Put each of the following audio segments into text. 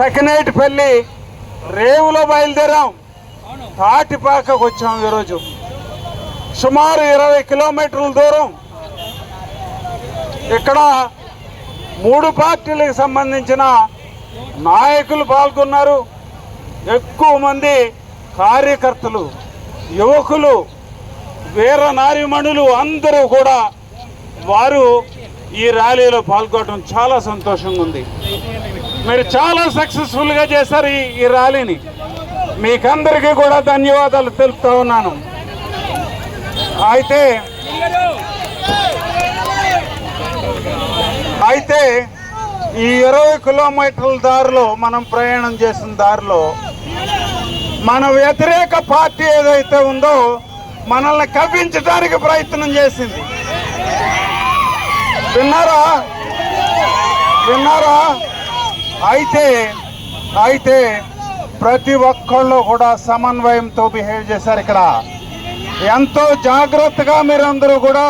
సకినేటిపల్లి రేవులో బయలుదేరాం. తాటిపాకకు వచ్చాం ఈరోజు. సుమారు ఇరవై కిలోమీటర్ల దూరం. ఇక్కడ మూడు పార్టీలకు సంబంధించిన నాయకులు పాల్గొన్నారు. ఎక్కువ మంది కార్యకర్తలు యువకులు వీర నారిమణులు అందరూ కూడా వారు ఈ ర్యాలీలో పాల్గొనడం చాలా సంతోషంగా ఉంది. మీరు చాలా సక్సెస్ఫుల్గా చేశారు ఈ ఈ ర్యాలీని మీకందరికీ కూడా ధన్యవాదాలు తెలుపుతా ఉన్నాను. అయితే అయితే ఈ ఇరవై కిలోమీటర్ల దారిలో మనం ప్రయాణం చేసిన దారిలో మన వ్యతిరేక పార్టీ ఏదైతే ఉందో మనల్ని కవ్వించడానికి ప్రయత్నం చేసింది. విన్నారా? విన్నారా? అయితే అయితే ప్రతి ఒక్కళ్ళు కూడా సమన్వయంతో బిహేవ్ చేశారు ఇక్కడ. ఎంతో జాగ్రత్తగా మీరందరూ కూడా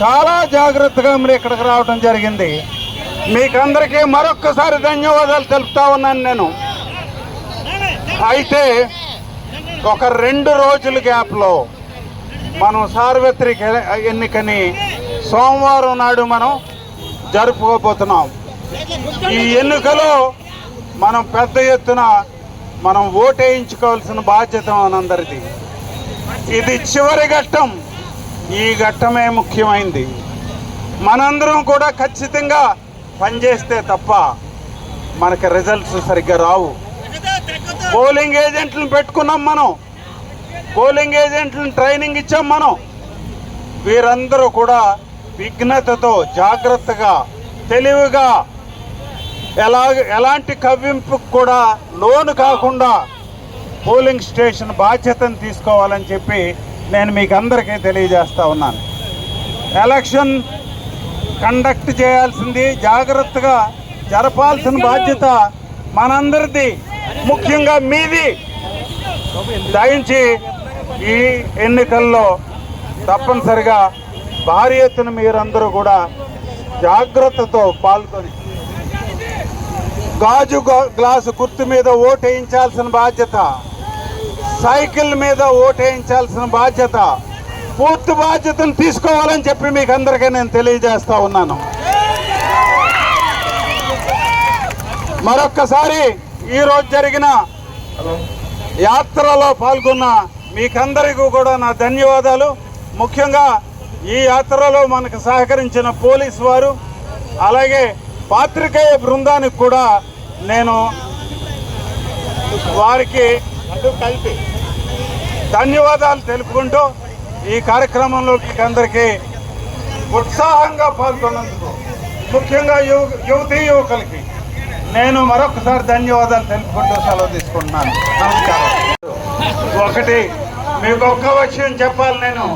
చాలా జాగ్రత్తగా మీరు ఇక్కడికి రావడం జరిగింది. మీకందరికీ మరొక్కసారి ధన్యవాదాలు తెలుపుతా ఉన్నాను నేను. అయితే ఒక రెండు రోజుల గ్యాప్లో మనం సార్వత్రిక ఎన్నికని సోమవారం నాడు మనం జరుపుకోబోతున్నాం. ఈ ఎన్నికలో మనం పెద్ద ఎత్తున మనం ఓటేయించుకోవాల్సిన బాధ్యత మనందరిది. ఇది చివరి ఘట్టం. ఈ ఘట్టమే ముఖ్యమైంది. మనందరం కూడా ఖచ్చితంగా పనిచేస్తే తప్ప మనకి రిజల్ట్స్ సరిగ్గా రావు. పోలింగ్ ఏజెంట్లను పెట్టుకున్నాం మనం. పోలింగ్ ఏజెంట్లను ట్రైనింగ్ ఇచ్చాం మనం. వీరందరూ కూడా విఘ్నతతో జాగ్రత్తగా తెలివిగా ఎలా ఎలాంటి కవ్వింపుకు కూడా లోను కాకుండా పోలింగ్ స్టేషన్ బాధ్యతను తీసుకోవాలని చెప్పి నేను మీకు అందరికీ తెలియజేస్తా ఉన్నాను. ఎలక్షన్ కండక్ట్ చేయాల్సింది జాగ్రత్తగా జరపాల్సిన బాధ్యత మనందరిది ముఖ్యంగా మీది. దయించి ఈ ఎన్నికల్లో తప్పనిసరిగా భారీ ఎత్తున మీరందరూ కూడా జాగ్రత్తతో పాల్గొని గాజు గ్లాసు గుర్తు మీద ఓటేయించాల్సిన బాధ్యత. సైకిల్ మీద ఓటేయించాల్సిన బాధ్యత. పూర్తి బాధ్యతను తీసుకోవాలని చెప్పి మీకు అందరికీ నేను తెలియజేస్తా ఉన్నాను. మరొక్కసారి ఈరోజు జరిగిన యాత్రలో పాల్గొన్న మీకందరికీ కూడా నా ధన్యవాదాలు. ముఖ్యంగా ఈ యాత్రలో మనకు సహకరించిన పోలీసు వారు అలాగే పాత్రికేయ బృందానికి కూడా నేను వారికి కలిపి. ధన్యవాదాలు తెలుపుకుంటూ ఈ కార్యక్రమంలో మీకు అందరికీ ఉత్సాహంగా పాల్గొన్నందుకు ముఖ్యంగా యువ యువతీ యువకులకి నేను మరొకసారి ధన్యవాదాలు తెలుపుకుంటూ సెలవు తీసుకుంటున్నాను. నమస్కారం. ఒకటి మీకు ఒక్క విషయం చెప్పాలి నేను.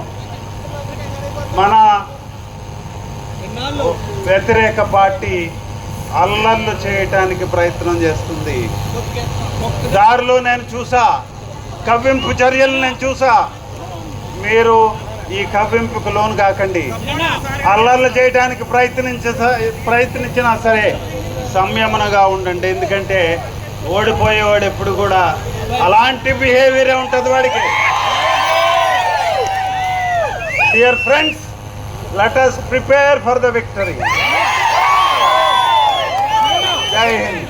మన వ్యతిరేక పార్టీ అల్లర్లు చేయటానికి ప్రయత్నం చేస్తుంది. దారిలో నేను చూసా కవ్వింపు చర్యలు నేను చూసా. మీరు ఈ కవ్వింపుకు లోను కాకండి. అల్లర్లు చేయడానికి ప్రయత్నించ ప్రయత్నించినా సరే సంయమనగా ఉండండి. ఎందుకంటే ఓడిపోయేవాడు ఎప్పుడు కూడా అలాంటి బిహేవియరే ఉంటుంది వాడికి. Dear friends let us prepare for the victory. Jai Hind.